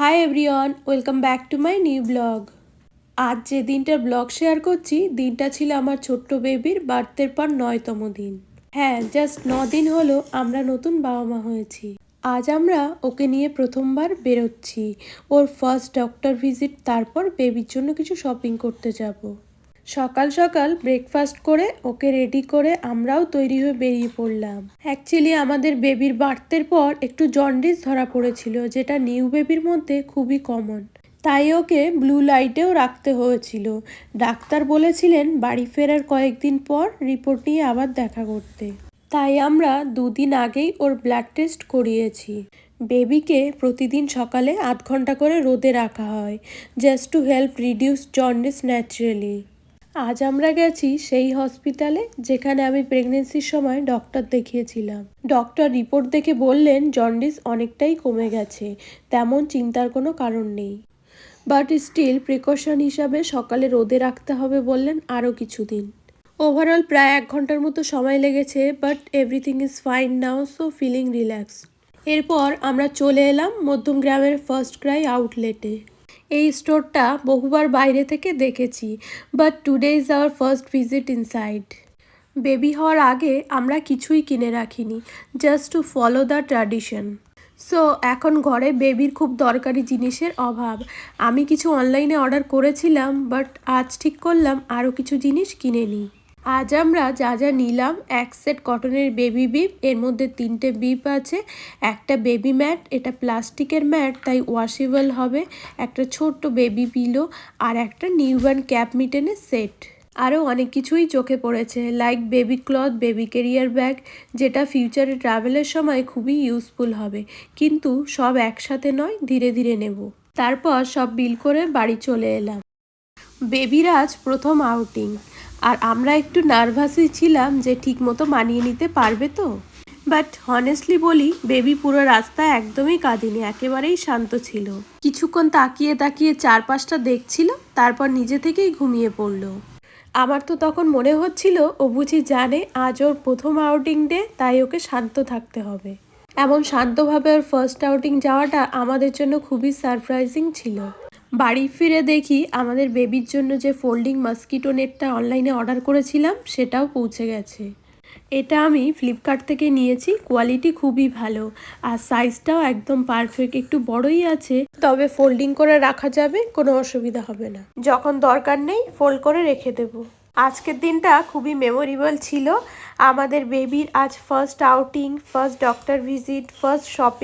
Hi everyone welcome back to my new blog আজ যে দিনটার ব্লগ শেয়ার করছি, দিনটা ছিল আমার ছোট্ট বেবির বার্থের পর নয়তম দিন। হ্যাঁ জাস্ট ন দিন হলো, আমরা নতুন বাবা মা হয়েছি। আজ আমরা ওকে নিয়ে প্রথমবার বেরোচ্ছি। ওর ফার্স্ট ডক্টর ভিজিট তারপর বেবির জন্য কিছু শপিং করতে যাব। সকাল সকাল ব্রেকফাস্ট করে ওকে রেডি করে আমরাও তৈরি হয়ে বেরিয়ে পড়লাম। অ্যাকচুয়ালি আমাদের বেবির বার্থের পর একটু জন্ডিস ধরা পড়েছিল, যেটা নিউ বেবির মধ্যে খুবই কমন তাই ওকে ব্লু লাইটেও রাখতে হয়েছিল। ডাক্তার বলেছিলেন বাড়ি ফেরার কয়েকদিন পর রিপোর্ট নিয়ে আবার দেখা করতে। তাই আমরা দুদিন আগেই ওর ব্লাড টেস্ট করিয়েছি। বেবিকে প্রতিদিন সকালে আধ ঘণ্টা করে রোদে রাখা হয় just to help reduce jaundice naturally আজ আমরা গেছি সেই হসপিটালে যেখানে আমি প্রেগনেন্সির সময় ডক্টর দেখিয়েছিলাম। ডক্টর রিপোর্ট দেখে বললেন জন্ডিস অনেকটাই কমে গেছে, তেমন চিন্তার কোনো কারণ নেই। বাট স্টিল প্রিকশন হিসাবে সকালে রোদে রাখতে হবে বললেন আরও কিছুদিন। ওভারঅল প্রায় এক ঘণ্টার মতো সময় লেগেছে but everything is fine now so feeling relax এরপর আমরা চলে এলাম মধ্যম গ্রামের ফার্স্ট ক্রাই আউটলেটে এই স্টোরটা বহুবার বাইরে থেকে দেখেছি but today is our first visit inside baby হওয়ার আগে আমরা কিছুই কিনে রাখিনি just to follow the tradition so এখন ঘরে বেবির খুব দরকারি জিনিসের অভাব। আমি কিছু অনলাইনে অর্ডার করেছিলাম বাট আজ ঠিক করলাম আরও কিছু জিনিস কিনে নিই। আজ আমরা যা যা নিলাম, এক সেট কটনের বেবি বিপ এর মধ্যে তিনটে বিপ আছে, একটা বেবি ম্যাট এটা প্লাস্টিকের ম্যাট তাই ওয়াশেবল হবে, একটা ছোট্ট বেবি পিলো আর একটা নিউবার্ন ক্যাপ মিটেনের সেট আরও অনেক কিছুই চোখে পড়েছে like baby cloth baby carrier bag যেটা ফিউচারে ট্রাভেলের সময় খুবই ইউজফুল হবে, কিন্তু সব একসাথে নয়, ধীরে ধীরে নেব। তারপর সব বিল করে বাড়ি চলে এলাম। বেবির আজ প্রথম আউটিং আর আমরা একটু নার্ভাসই ছিলাম যে ঠিকমতো মানিয়ে নিতে পারবে তো। বাট হনেস্টলি বলি বেবি পুরো রাস্তা একদমই কাঁদিনি, একেবারেই শান্ত ছিল। কিছুক্ষণ তাকিয়ে তাকিয়ে চারপাশটা দেখছিল, তারপর নিজে থেকেই ঘুমিয়ে পড়ল। আমার তো তখন মনে হচ্ছিল, ও বুঝি জানে আজ ওর প্রথম আউটিং ডে তাই ওকে শান্ত থাকতে হবে। এমন শান্তভাবে ওর ফার্স্ট আউটিং যাওয়াটা আমাদের জন্য খুবই সারপ্রাইজিং ছিল। বাড়ি ফিরে দেখি আমাদের বেবির জন্য যে ফোল্ডিং মস্কিটো নেটটা অনলাইনে অর্ডার করেছিলাম, সেটাও পৌঁছে গেছে। এটা আমি ফ্লিপকার্ট থেকে নিয়েছি, কোয়ালিটি খুবই ভালো আর সাইজটাও একদম পারফেক্ট, একটু বড়ই আছে, তবে ফোল্ডিং করে রাখা যাবে, কোনো অসুবিধা হবে না। যখন দরকার নেই, ফোল্ড করে রেখে দেব। আজকের দিনটা খুবই মেমোরেবল ছিল। আমাদের বেবির আজ first outing first doctor visit first shopping